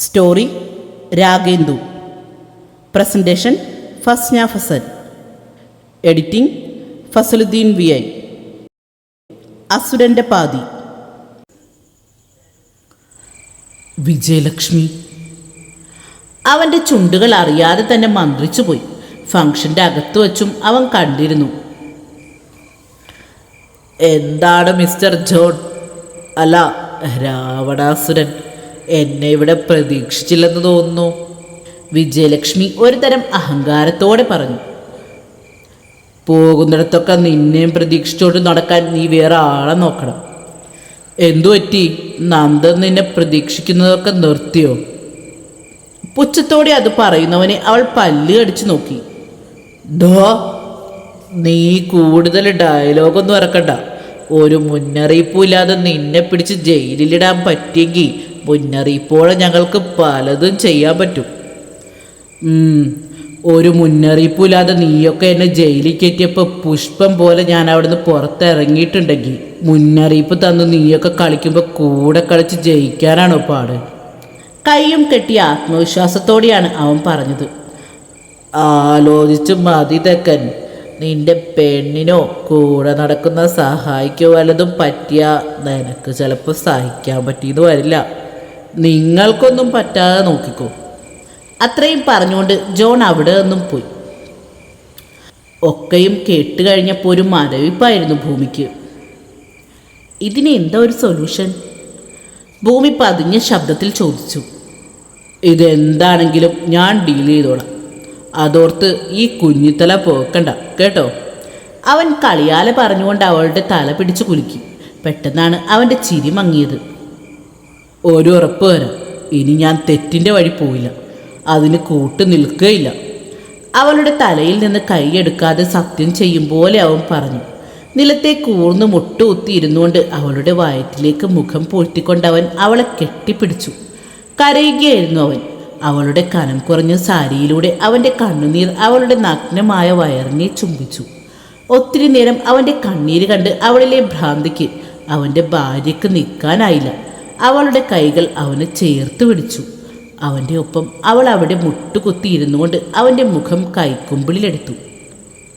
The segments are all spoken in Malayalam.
Story Ragendu. Presentation Fasna Fasal. Editing Fasaluddin V I. അസുരന്റെ പാതി. വിജയലക്ഷ്മി. അവന്റെ ചുണ്ടുകൾ അറിയാതെ തന്നെ മന്ത്രിച്ചു പോയി. ഫംഗ്ഷന്റെ അകത്ത് വച്ചും അവൻ കണ്ടിരുന്നു. എന്താണ് മിസ്റ്റർ ജോൺ? അല്ല രാവണാസുരൻ. എന്നെ ഇവിടെ പ്രതീക്ഷിച്ചില്ലെന്ന് തോന്നുന്നു. വിജയലക്ഷ്മി ഒരു തരം അഹങ്കാരത്തോടെ പറഞ്ഞു. പോകുന്നിടത്തൊക്കെ നിന്നെയും പ്രതീക്ഷിച്ചുകൊണ്ട് നടക്കാൻ നീ വേറെ ആളെ നോക്കണം. എന്തു പറ്റി? നന്ദൻ നിന്നെ പ്രതീക്ഷിക്കുന്നതൊക്കെ നിർത്തിയോ? പുച്ഛത്തോടെ അത് പറയുന്നവനെ അവൾ പല്ല് കടിച്ചു നോക്കി. ഡോ നീ കൂടുതൽ ഡയലോഗൊന്നും ഇറക്കണ്ട. ഒരു മുന്നറിയിപ്പും ഇല്ലാതെ നിന്നെ പിടിച്ച് ജയിലിലിടാൻ പറ്റിയെങ്കിൽ മുന്നറിയിപ്പോടെ ഞങ്ങൾക്ക് പലതും ചെയ്യാൻ പറ്റും. ഒരു മുന്നറിയിപ്പില്ലാതെ നീയൊക്കെ എന്നെ ജയിലിൽ കയറ്റിയപ്പോൾ പുഷ്പം പോലെ ഞാൻ അവിടുന്ന് പുറത്തിറങ്ങിയിട്ടുണ്ടെങ്കിൽ മുന്നറിയിപ്പ് തന്ന് നീയൊക്കെ കളിക്കുമ്പോൾ കൂടെ കളിച്ച് ജയിക്കാനാണോ പാട്? കൈയും കെട്ടിയ ആത്മവിശ്വാസത്തോടെയാണ് അവൻ പറഞ്ഞത്. ആലോചിച്ചു മതി തെക്കൻ. നിന്റെ പെണ്ണിനോ കൂടെ നടക്കുന്ന സഹായിക്കോ വല്ലതും പറ്റിയ നിനക്ക് ചിലപ്പോൾ സഹിക്കാൻ പറ്റിയെന്ന് വരില്ല. നിങ്ങൾക്കൊന്നും പറ്റാതെ നോക്കിക്കോ. അത്രയും പറഞ്ഞുകൊണ്ട് ജോൺ അവിടെ നിന്നും പോയി. ഒക്കെയും കേട്ട് കഴിഞ്ഞപ്പോൾ ഒരു മരവിപ്പായിരുന്നു ഭൂമിക്ക്. ഇതിന് എന്താ ഒരു സൊല്യൂഷൻ ഭൂമി പതിഞ്ഞ ശബ്ദത്തിൽ ചോദിച്ചു. ഇതെന്താണെങ്കിലും ഞാൻ ഡീൽ ചെയ്തോളാം. അതോർത്ത് ഈ കുഞ്ഞിത്തല പോക്കണ്ട കേട്ടോ? അവൻ കളിയാലെ പറഞ്ഞുകൊണ്ട് അവളുടെ തല പിടിച്ചു കുലുക്കി. പെട്ടെന്നാണ് അവന്റെ ചിരി മങ്ങിയത്. ഒരു ഉറപ്പ് വരാം. ഇനി ഞാൻ തെറ്റിന്റെ വഴി പോയില്ല അതിന് കൂട്ട് നിൽക്കുകയില്ല. അവളുടെ തലയിൽ നിന്ന് കൈയെടുക്കാതെ സത്യം ചെയ്യും പോലെ അവൻ പറഞ്ഞു. നിലത്തെ കൂർന്ന് മുട്ടുകുത്തി ഇരുന്നുകൊണ്ട് അവളുടെ വയറ്റിലേക്ക് മുഖം പൂഴ്ത്തിക്കൊണ്ടവൻ അവളെ കെട്ടിപ്പിടിച്ചു. കരയുകയായിരുന്നു അവൻ. അവളുടെ കനം കുറഞ്ഞ സാരിയിലൂടെ അവന്റെ കണ്ണുനീർ അവളുടെ നഗ്നമായ വയറിനെ ചുംബിച്ചു. ഒത്തിരി നേരം അവന്റെ കണ്ണീര് കണ്ട് അവളിലെ ഭ്രാന്തിക്ക് അവന്റെ ഭാര്യയ്ക്ക് നിൽക്കാനായില്ല. അവളുടെ കൈകൾ അവനെ ചേർത്ത് പിടിച്ചു. അവന്റെ ഒപ്പം അവൾ അവിടെ മുട്ടുകുത്തി ഇരുന്നുകൊണ്ട് അവന്റെ മുഖം കൈക്കുമ്പിളിലെടുത്തു.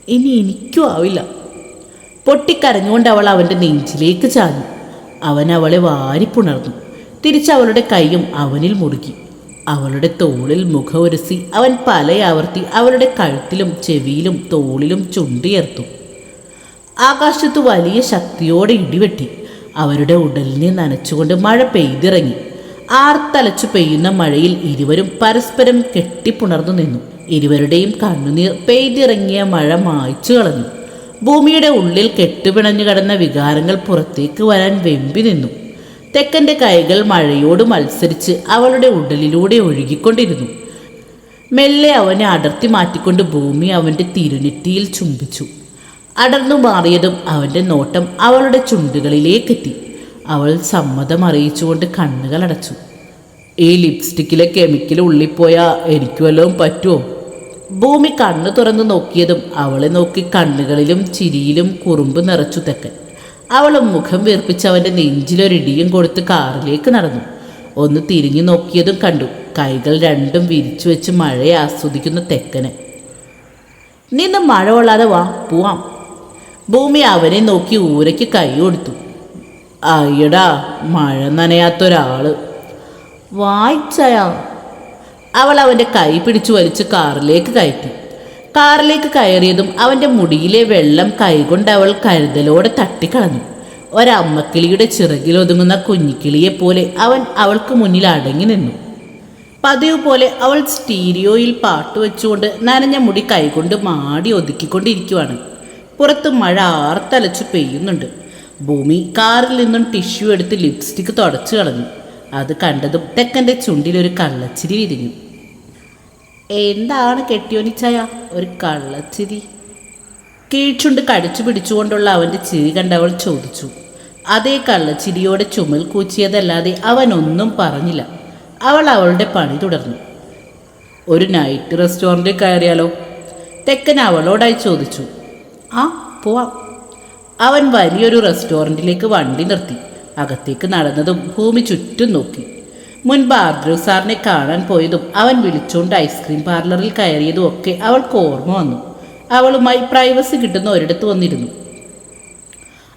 ഇനി എനിക്കും ആവില്ല. പൊട്ടിക്കരഞ്ഞുകൊണ്ട് അവൾ അവന്റെ നെഞ്ചിലേക്ക് ചാഞ്ഞു. അവൻ അവളെ വാരിപ്പുണർന്നു. തിരിച്ചവളുടെ കൈയും അവനിൽ മുറുകി. അവളുടെ തോളിൽ മുഖമൊരുസി അവൻ പലയാവർത്തി അവളുടെ കഴുത്തിലും ചെവിയിലും തോളിലും ചുണ്ടിയർത്തു. ആകാശത്തു വലിയ ശക്തിയോടെ ഇടിവെട്ടി. അവരുടെ ഉടലിനെ നനച്ചുകൊണ്ട് മഴ പെയ്തിറങ്ങി. ആർത്തലച്ചു പെയ്യുന്ന മഴയിൽ ഇരുവരും പരസ്പരം കെട്ടിപ്പുണർന്നു നിന്നു. ഇരുവരുടെയും കണ്ണുനീർ പെയ്തിറങ്ങിയ മഴ മായ്ച്ചു കളഞ്ഞു. ഭൂമിയുടെ ഉള്ളിൽ കെട്ടുപിണഞ്ഞു കിടന്ന വികാരങ്ങൾ പുറത്തേക്ക് വരാൻ വെമ്പി നിന്നു. തെക്കന്റെ കൈകൾ മഴയോട് മത്സരിച്ച് അവളുടെ ഉടലിലൂടെ ഒഴുകിക്കൊണ്ടിരുന്നു. മെല്ലെ അവനെ അടർത്തി മാറ്റിക്കൊണ്ട് ഭൂമി അവന്റെ തിരുനെറ്റിയിൽ ചുംബിച്ചു. അടർന്നു മാറിയതും അവന്റെ നോട്ടം അവളുടെ ചുണ്ടുകളിലേക്കെത്തി. അവൾ സമ്മതം അറിയിച്ചുകൊണ്ട് കണ്ണുകൾ അടച്ചു. ഈ ലിപ്സ്റ്റിക്കിലെ കെമിക്കൽ ഉള്ളിപ്പോയാൽ എനിക്ക് വല്ലതും പറ്റുമോ ഭൂമി കണ്ണു തുറന്നു നോക്കിയതും അവളെ നോക്കി കണ്ണുകളിലും ചിരിയിലും കുറുമ്പ് നിറച്ചു തെക്കൻ. അവൾ മുഖം വീർപ്പിച്ച് അവന്റെ നെഞ്ചിലൊരിടിയും കൊടുത്ത് കാറിലേക്ക് നടന്നു. ഒന്ന് തിരിഞ്ഞു നോക്കിയതും കണ്ടു കൈകൾ രണ്ടും വിരിച്ചു വെച്ച് മഴയെ ആസ്വദിക്കുന്ന തെക്കനെ. നിന്ന് മഴ കൊള്ളാതെ വാ പോവാം. ഭൂമി അവനെ നോക്കി ഊരയ്ക്ക് കൈ കൊടുത്തു. അയ്യടാ മഴ നനയാത്തൊരാൾ. വായിച്ചയാ അവൾ അവന്റെ കൈ പിടിച്ചു വലിച്ച് കാറിലേക്ക് കയറ്റി. കാറിലേക്ക് കയറിയതും അവന്റെ മുടിയിലെ വെള്ളം കൈകൊണ്ട് അവൾ കരുതലോടെ തട്ടിക്കളഞ്ഞു. ഒരമ്മക്കിളിയുടെ ചിറകിലൊതുങ്ങുന്ന കുഞ്ഞിക്കിളിയെ പോലെ അവൻ അവൾക്ക് മുന്നിൽ അടങ്ങി നിന്നു. പതിവ് പോലെ അവൾ സ്റ്റീരിയോയിൽ പാട്ട് വെച്ചുകൊണ്ട് നനഞ്ഞ മുടി കൈകൊണ്ട് മാടി ഒതുക്കിക്കൊണ്ടിരിക്കുവാണ്. പുറത്ത് മഴ ആർത്തലച്ച് പെയ്യുന്നുണ്ട്. ഭൂമി കാറിൽ നിന്നും ടിഷ്യൂ എടുത്ത് ലിപ്സ്റ്റിക് തുടച്ചു കളഞ്ഞു. അത് കണ്ടതും തെക്കന്റെ ചുണ്ടിലൊരു കള്ളച്ചിരി വിരിഞ്ഞു. എന്താണ് കെട്ടിയോനിച്ചായ? ഒരു കള്ളച്ചിരി. കീഴ്ചുണ്ട് കടിച്ചു പിടിച്ചുകൊണ്ടുള്ള അവന്റെ ചിരി കണ്ടവൾ ചോദിച്ചു. അതേ കള്ളച്ചിരിയോടെ ചുമൽ കൂച്ചിയതല്ലാതെ അവൻ ഒന്നും പറഞ്ഞില്ല. അവൾ അവളുടെ പണി തുടർന്നു. ഒരു നൈറ്റ് റെസ്റ്റോറന്റിൽ കയറിയാലോ? തെക്കൻ അവളോടായി ചോദിച്ചു. ആ പോവാം. അവൻ വലിയൊരു റെസ്റ്റോറന്റിലേക്ക് വണ്ടി നിർത്തി. അകത്തേക്ക് നടന്നതും ഭൂമി ചുറ്റും നോക്കി. മുൻപ് ആർദ്രവ് സാറിനെ കാണാൻ പോയതും അവൻ വിളിച്ചുകൊണ്ട് ഐസ്ക്രീം പാർലറിൽ കയറിയതും ഒക്കെ അവൾക്ക് ഓർമ്മ വന്നു. അവളുമായി പ്രൈവസി കിട്ടുന്ന ഒരിടത്ത് വന്നിരുന്നു.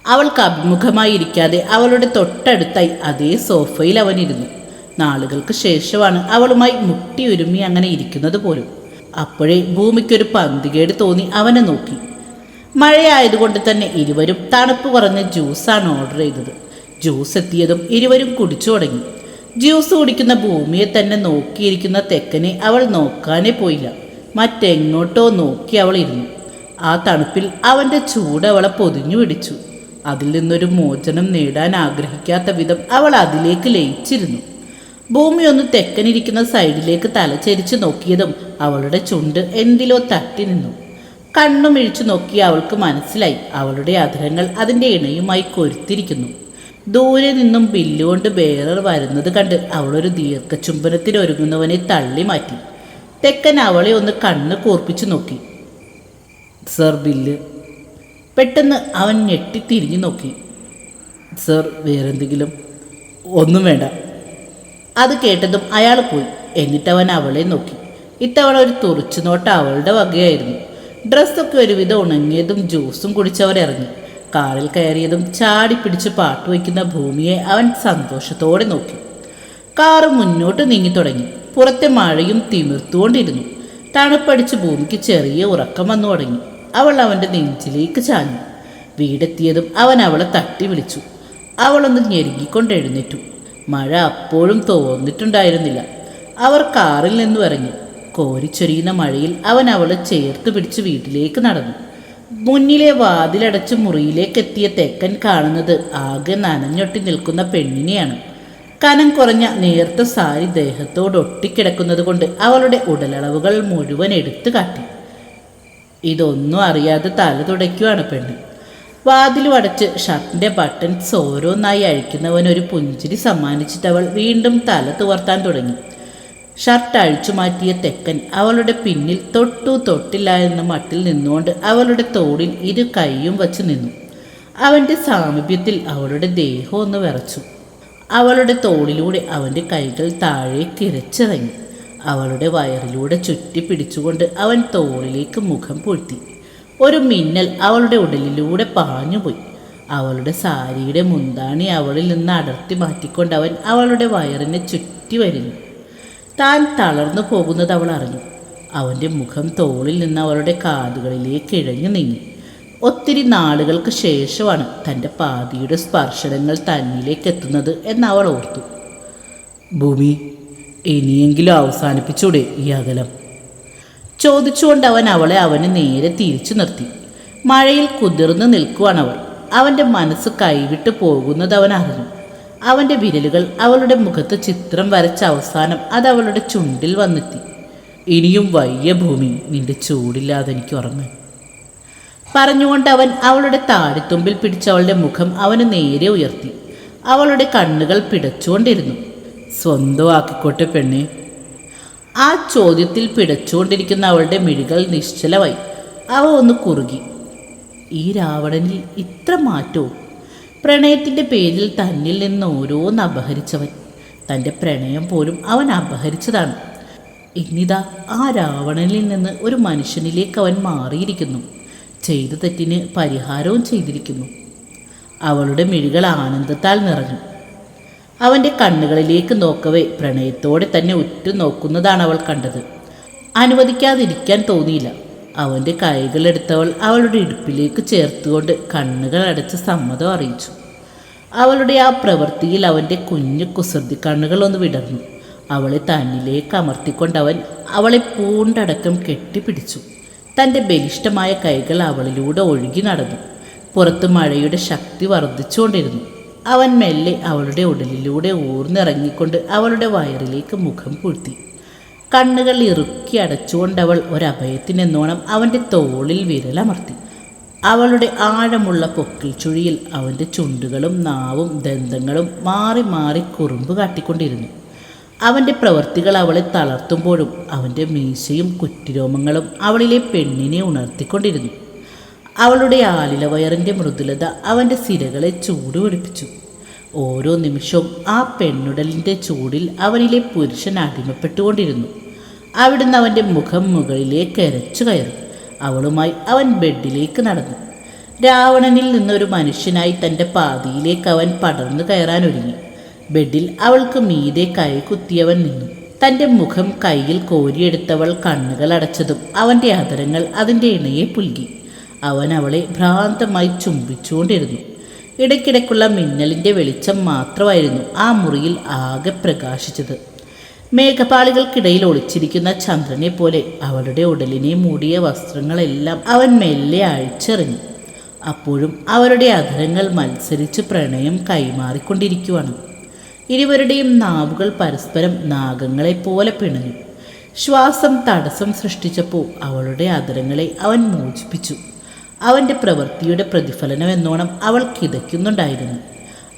അവൾക്ക് അഭിമുഖമായി ഇരിക്കാതെ അവളുടെ തൊട്ടടുത്തായി അതേ സോഫയിൽ അവനിരുന്നു. നാളുകൾക്ക് ശേഷമാണ് അവളുമായി മുട്ടിയുരുമ്മി അങ്ങനെ ഇരിക്കുന്നത് പോലും. അപ്പോഴേ ഭൂമിക്കൊരു പന്തികേട് തോന്നി അവനെ നോക്കി. മഴയായതുകൊണ്ട് തന്നെ ഇരുവരും തണുപ്പ് കുറഞ്ഞ ജ്യൂസാണ് ഓർഡർ ചെയ്തത്. ജ്യൂസ് എത്തിയതും ഇരുവരും കുടിച്ചു തുടങ്ങി. ജ്യൂസ് കുടിക്കുന്ന ഭൂമിയെ തന്നെ നോക്കിയിരിക്കുന്ന തെക്കനെ അവൾ നോക്കാനേ പോയില്ല. മറ്റെങ്ങോട്ടോ നോക്കി അവൾ ഇരുന്നു. ആ തണുപ്പിൽ അവന്റെ ചൂട് അവളെ പൊതിഞ്ഞു പിടിച്ചു. അതിൽ നിന്നൊരു മോചനം നേടാൻ ആഗ്രഹിക്കാത്ത വിധം അവൾ അതിലേക്ക് ലയിച്ചിരുന്നു. ഭൂമി ഒന്ന് തെക്കനിരിക്കുന്ന സൈഡിലേക്ക് തലചരിച്ച് നോക്കിയതും അവളുടെ ചുണ്ട് എന്തിലോ തട്ടി നിന്നു. കണ്ണുമിഴിച്ചു നോക്കി അവൾക്ക് മനസ്സിലായി. അവളുടെ അധരങ്ങൾ അതിന്റെ ഇണയുമായി കൊരുത്തിരിക്കുന്നു. ദൂരെ നിന്നും ബില്ലുകൊണ്ട് ബേറർ വരുന്നത് കണ്ട് അവളൊരു ദീർഘചുംബനത്തിൽ ഒരുങ്ങുന്നവനെ തള്ളി മാറ്റി. തെക്കൻ അവളെ ഒന്ന് കണ്ണ് കൂർപ്പിച്ചു നോക്കി. സർ ബില്ല് പെട്ടെന്ന് അവൻ ഞെട്ടി തിരിഞ്ഞു നോക്കി. സർ വേറെന്തെങ്കിലും? ഒന്നും വേണ്ട. അത് കേട്ടതും അയാൾ പോയി. എന്നിട്ട് അവൻ അവളെ നോക്കി. ഇത്തവണ ഒരു തുറച്ചു നോട്ട അവളുടെ വകയായിരുന്നു. ഡ്രസ്സൊക്കെ ഒരുവിധം ഉണങ്ങിയതും ജ്യൂസും കുടിച്ചവർ ഇറങ്ങി കാറിൽ കയറിയതും ചാടി പിടിച്ച് പാട്ട് വയ്ക്കുന്ന ഭൂമിയെ അവൻ സന്തോഷത്തോടെ നോക്കി. കാറ് മുന്നോട്ട് നീങ്ങി തുടങ്ങി. പുറത്തെ മഴയും തിമിർത്തുകൊണ്ടിരുന്നു. തണുപ്പടിച്ച് ഭൂമിക്ക് ചെറിയ ഉറക്കം വന്നു തുടങ്ങി. അവൾ അവന്റെ നെഞ്ചിലേക്ക് ചാഞ്ഞു. വീടെത്തിയതും അവൻ അവളെ തട്ടി വിളിച്ചു. അവളൊന്ന് ഞെരുങ്ങിക്കൊണ്ട് എഴുന്നേറ്റു. മഴ അപ്പോഴും തോന്നിട്ടുണ്ടായിരുന്നില്ല അവർ കാറിൽ നിന്നു ഇറങ്ങി. കോരിച്ചൊരിയുന്ന മഴയിൽ അവൻ അവളെ ചേർത്ത് പിടിച്ച് വീട്ടിലേക്ക് നടന്നു. മുന്നിലെ വാതിലടച്ച് മുറിയിലേക്ക് എത്തിയ തെക്കൻ കാണുന്നത് ആകെ നനഞ്ഞൊട്ടി നിൽക്കുന്ന പെണ്ണിനെയാണ്. കനം കുറഞ്ഞ നേർത്ത സാരി ദേഹത്തോട് ഒട്ടിക്കിടക്കുന്നത് കൊണ്ട് അവളുടെ ഉടലളവുകൾ മുഴുവൻ എടുത്തു കാട്ടി. ഇതൊന്നും അറിയാതെ തല തുടയ്ക്കുവാണ് പെണ്ണ്. വാതിലും അടച്ച് ഷർട്ടിന്റെ ബട്ടൺസ് ഓരോന്നായി അഴിക്കുന്നവൻ ഒരു പുഞ്ചിരി സമ്മാനിച്ചിട്ട് അവൾ വീണ്ടും തല തുവർത്താൻ തുടങ്ങി. ഷർട്ട് അഴിച്ചു മാറ്റിയ തെക്കൻ അവളുടെ പിന്നിൽ തൊട്ടു തൊട്ടില്ല എന്ന മട്ടിൽ നിന്നുകൊണ്ട് അവളുടെ തോടിൽ ഇരു കൈയും വച്ച് നിന്നു. അവന്റെ സാമീപ്യത്തിൽ അവളുടെ ദേഹം ഒന്ന് വിറച്ചു. അവളുടെ തോളിലൂടെ അവന്റെ കൈകൾ താഴേക്ക് ഇരച്ചിറങ്ങി അവളുടെ വയറിലൂടെ ചുറ്റി പിടിച്ചുകൊണ്ട് അവൻ തോളിലേക്ക് മുഖം പൊഴ്ത്തി. ഒരു മിന്നൽ അവളുടെ ഉടലിലൂടെ പാഞ്ഞുപോയി. അവളുടെ സാരിയുടെ മുന്താണി അവളിൽ നിന്ന് അടർത്തി മാറ്റിക്കൊണ്ട് അവൻ അവളുടെ വയറിനെ ചുറ്റി വരുന്നു. താൻ തളർന്നു പോകുന്നത് അവൾ അറിഞ്ഞു. അവന്റെ മുഖം തോളിൽ നിന്ന് അവളുടെ കാതുകളിലേക്ക് ഇഴഞ്ഞു നീങ്ങി. ഒത്തിരി നാളുകൾക്ക് ശേഷമാണ് തന്റെ പാതിയുടെ സ്പർശനങ്ങൾ തന്നിലേക്ക് എത്തുന്നത് എന്ന് അവൾ ഓർത്തു. ഭൂമി ഇനിയെങ്കിലും അവസാനിപ്പിച്ചൂടെ ഈ അകലം. ചോദിച്ചുകൊണ്ട് അവൻ അവളെ അവന് നേരെ തിരിച്ചു നിർത്തി. മഴയിൽ കുതിർന്നു നിൽക്കുവാണ് അവൾ. അവന്റെ മനസ്സ് കൈവിട്ട് പോകുന്നത് അവൻ അറിഞ്ഞു. അവന്റെ വിരലുകൾ അവളുടെ മുഖത്ത് ചിത്രം വരച്ച അവസാനം അത് അവളുടെ ചുണ്ടിൽ വന്നെത്തി. ഇനിയും വയ്യ ഭൂമി നിന്റെ ചൂടില്ലാതെ എനിക്ക് ഉറങ്ങാൻ പറഞ്ഞുകൊണ്ട് അവൻ അവളുടെ താടിത്തുമ്പിൽ പിടിച്ച അവളുടെ മുഖം അവന് നേരെ ഉയർത്തി. അവളുടെ കണ്ണുകൾ പിടച്ചുകൊണ്ടിരുന്നു. സ്വന്തമാക്കിക്കോട്ടെ പെണ്ണെ. ആ ചോദ്യത്തിൽ പിടച്ചുകൊണ്ടിരിക്കുന്ന അവളുടെ മിഴികൾ നിശ്ചലമായി. അവ ഒന്ന് കുറുകി. ഈ രാവണനിൽ ഇത്ര മാറ്റവും പ്രണയത്തിന്റെ പേരിൽ തന്നിൽ നിന്ന് ഓരോന്ന് അപഹരിച്ചവൻ. തന്റെ പ്രണയം പോലും അവൻ അപഹരിച്ചതാണ്. ഇന്നിതാ ആ രാവണനിൽ നിന്ന് ഒരു മനുഷ്യനിലേക്ക് അവൻ മാറിയിരിക്കുന്നു. ചെയ്ത തെറ്റിന് പരിഹാരവും ചെയ്തിരിക്കുന്നു. അവളുടെ മിഴികൾ ആനന്ദത്താൽ നിറഞ്ഞു. അവന്റെ കണ്ണുകളിലേക്ക് നോക്കവേ പ്രണയത്തോടെ തന്നെ ഉറ്റു നോക്കുന്നതാണ് അവൾ കണ്ടത്. അനുവദിക്കാതിരിക്കാൻ തോന്നിയില്ല. അവന്റെ കൈകളെടുത്തവൾ അവളുടെ ഇടുപ്പിലേക്ക് ചേർത്തുകൊണ്ട് കണ്ണുകൾ അടച്ച് സമ്മതം അറിയിച്ചു. അവളുടെ ആ പ്രവൃത്തിയിൽ അവന്റെ കുഞ്ഞു കുസൃതി കണ്ണുകളൊന്ന് വിടർന്നു. അവളെ തന്നിലേക്ക് അമർത്തിക്കൊണ്ടവൻ അവളെ പൂണ്ടടക്കം കെട്ടിപ്പിടിച്ചു. തന്റെ ബലിഷ്ടമായ കൈകൾ അവളിലൂടെ ഒഴുകി നടന്നു. പുറത്ത് മഴയുടെ ശക്തി വർദ്ധിച്ചുകൊണ്ടിരുന്നു. അവൻ മെല്ലെ അവളുടെ ഉടലിലൂടെ ഊർന്നിറങ്ങിക്കൊണ്ട് അവളുടെ വയറിലേക്ക് മുഖം പൂഴ്ത്തി. കണ്ണുകൾ ഇറുക്കി അടച്ചുകൊണ്ട് അടച്ചുകൊണ്ടവൾ ഒരഭയത്തിനെന്നോണം അവന്റെ തോളിൽ വിരലമർത്തി. അവളുടെ ആഴമുള്ള പൊക്കിൽ ചുഴിയിൽ അവന്റെ ചുണ്ടുകളും നാവും ദന്തങ്ങളും മാറി മാറി കുറുമ്പ് കാട്ടിക്കൊണ്ടിരുന്നു. അവന്റെ പ്രവൃത്തികൾ അവളെ തളർത്തുമ്പോഴും അവന്റെ മീശയും കുറ്റിരോമങ്ങളും അവളിലെ പെണ്ണിനെ ഉണർത്തിക്കൊണ്ടിരുന്നു. അവളുടെ ആലില വയറിന്റെ മൃദുലത അവന്റെ സിരകളെ ചൂടുപിടിപ്പിച്ചു. ഓരോ നിമിഷവും ആ പെണ്ണുടലിന്റെ ചൂടിൽ അവനിലെ പുരുഷൻ അടിമപ്പെട്ടുകൊണ്ടിരുന്നു. അവിടുന്ന് അവന്റെ മുഖം മുകളിലേക്ക് എരച്ചു കയറി. അവളുമായി അവൻ ബെഡിലേക്ക് നടന്നു. രാവണനിൽ നിന്നൊരു മനുഷ്യനായി തന്റെ പാതിയിലേക്ക് അവൻ പടർന്നു കയറാനൊരുങ്ങി ബെഡിൽ അവൾക്ക് മീതെ കൈ കുത്തിയവൻ നിന്നു. തന്റെ മുഖം കയ്യിൽ കോരിയെടുത്തവൾ കണ്ണുകൾ അടച്ചതും അവന്റെ അതരങ്ങൾ അതിന്റെ ഇണയെ പുൽകി. അവൻ അവളെ ഭ്രാന്തമായി ചുംബിച്ചുകൊണ്ടിരുന്നു. ഇടയ്ക്കിടയ്ക്കുള്ള മിന്നലിന്റെ വെളിച്ചം മാത്രമായിരുന്നു ആ മുറിയിൽ ആകെ പ്രകാശിച്ചത്. മേഘപാളികൾക്കിടയിൽ ഒളിച്ചിരിക്കുന്ന ചന്ദ്രനെ പോലെ അവളുടെ ഉടലിനെ മൂടിയ വസ്ത്രങ്ങളെല്ലാം അവൻ മെല്ലെ അഴിച്ചെറിഞ്ഞു. അപ്പോഴും അവരുടെ അധരങ്ങൾ മത്സരിച്ച് പ്രണയം കൈമാറിക്കൊണ്ടിരിക്കുവാണ്. ഇരുവരുടെയും നാവുകൾ പരസ്പരം നാഗങ്ങളെപ്പോലെ പിണഞ്ഞു. ശ്വാസം തടസ്സം സൃഷ്ടിച്ചപ്പോൾ അവളുടെ അധരങ്ങളെ അവൻ മോചിപ്പിച്ചു. അവന്റെ പ്രവൃത്തിയുടെ പ്രതിഫലനം എന്നോണം അവൾ കിതയ്ക്കുന്നുണ്ടായിരുന്നു.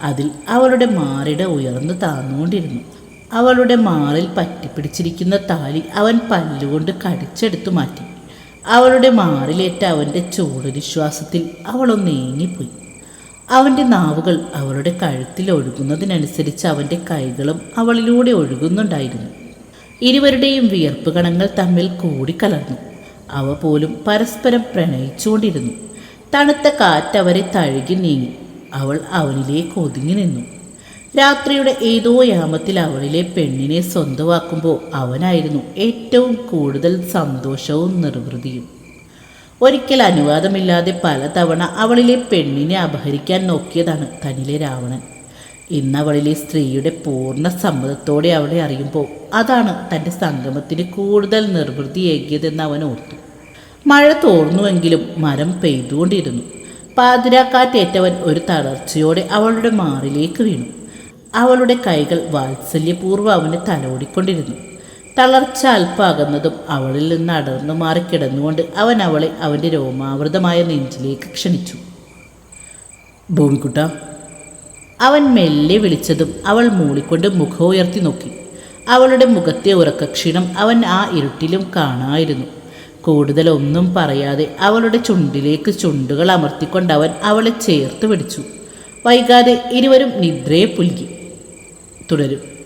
അതിൽ അവളുടെ മാറിട ഉയർന്നു താന്നുകൊണ്ടിരുന്നു. അവളുടെ മാറിൽ പറ്റിപ്പിടിച്ചിരിക്കുന്ന താലി അവൻ പല്ലുകൊണ്ട് കടിച്ചെടുത്തു മാറ്റി. അവളുടെ മാറിലേറ്റ അവന്റെ ചൂടുനിശ്വാസത്തിൽ അവളൊന്ന് ഏങ്ങിപ്പോയി. അവന്റെ നാവുകൾ അവളുടെ കഴുത്തിൽ ഒഴുകുന്നതിനനുസരിച്ച് അവന്റെ കൈകളും അവളിലൂടെ ഒഴുകുന്നുണ്ടായിരുന്നു. ഇരുവരുടെയും വിയർപ്പ് കണങ്ങൾ തമ്മിൽ കൂടിക്കലർന്നു. അവ പോലും പരസ്പരം പ്രണയിച്ചുകൊണ്ടിരുന്നു. തണുത്ത കാറ്റ് അവരെ തഴുകി നീങ്ങി. അവൾ അവനിലേക്ക് ഒതുങ്ങി നിന്നു. രാത്രിയുടെ ഏതോ യാമത്തിൽ അവളിലെ പെണ്ണിനെ സ്വന്തമാക്കുമ്പോൾ അവനായിരുന്നു ഏറ്റവും കൂടുതൽ സന്തോഷവും നിർവൃതിയും. ഒരിക്കൽ അനുവാദമില്ലാതെ പലതവണ അവളിലെ പെണ്ണിനെ അപഹരിക്കാൻ നോക്കിയതാണ് തനിലെ രാവണൻ. ഇന്ന് അവളിലെ സ്ത്രീയുടെ പൂർണ സമ്മതത്തോടെ അവളെ അറിയുമ്പോൾ അതാണ് തന്റെ സംഗമത്തിന് കൂടുതൽ നിർവൃത്തിയേകിയതെന്ന് അവൻ ഓർത്തു. മഴ തോർന്നുവെങ്കിലും മരം പെയ്തുകൊണ്ടിരുന്നു. പാതിരാക്കാറ്റേറ്റവൻ ഒരു തളർച്ചയോടെ അവളുടെ മാറിലേക്ക് വീണു. അവളുടെ കൈകൾ വാത്സല്യപൂർവം അവനെ തലോടിക്കൊണ്ടിരുന്നു. തളർച്ച അല്പാകുന്നതും അവളിൽ നിന്ന് അടർന്നു മാറി കിടന്നുകൊണ്ട് അവൻ അവളെ അവന്റെ രോമാവൃതമായ നെഞ്ചിലേക്ക് ക്ഷണിച്ചു. ഭൂമിക്കുട്ട അവൻ മെല്ലെ വിളിച്ചതും അവൾ മൂളിക്കൊണ്ട് മുഖം ഉയർത്തി നോക്കി. അവളുടെ മുഖത്തെ ഉറക്കക്ഷീണം അവൻ ആ ഇരുട്ടിലും കാണായിരുന്നു. കൂടുതൽ ഒന്നും പറയാതെ അവളുടെ ചുണ്ടിലേക്ക് ചുണ്ടുകൾ അമർത്തിക്കൊണ്ട് അവൻ അവളെ ചേർത്ത് പിടിച്ചു. വൈകാതെ ഇരുവരും നിദ്രയെ പുൽകി. തുടരും.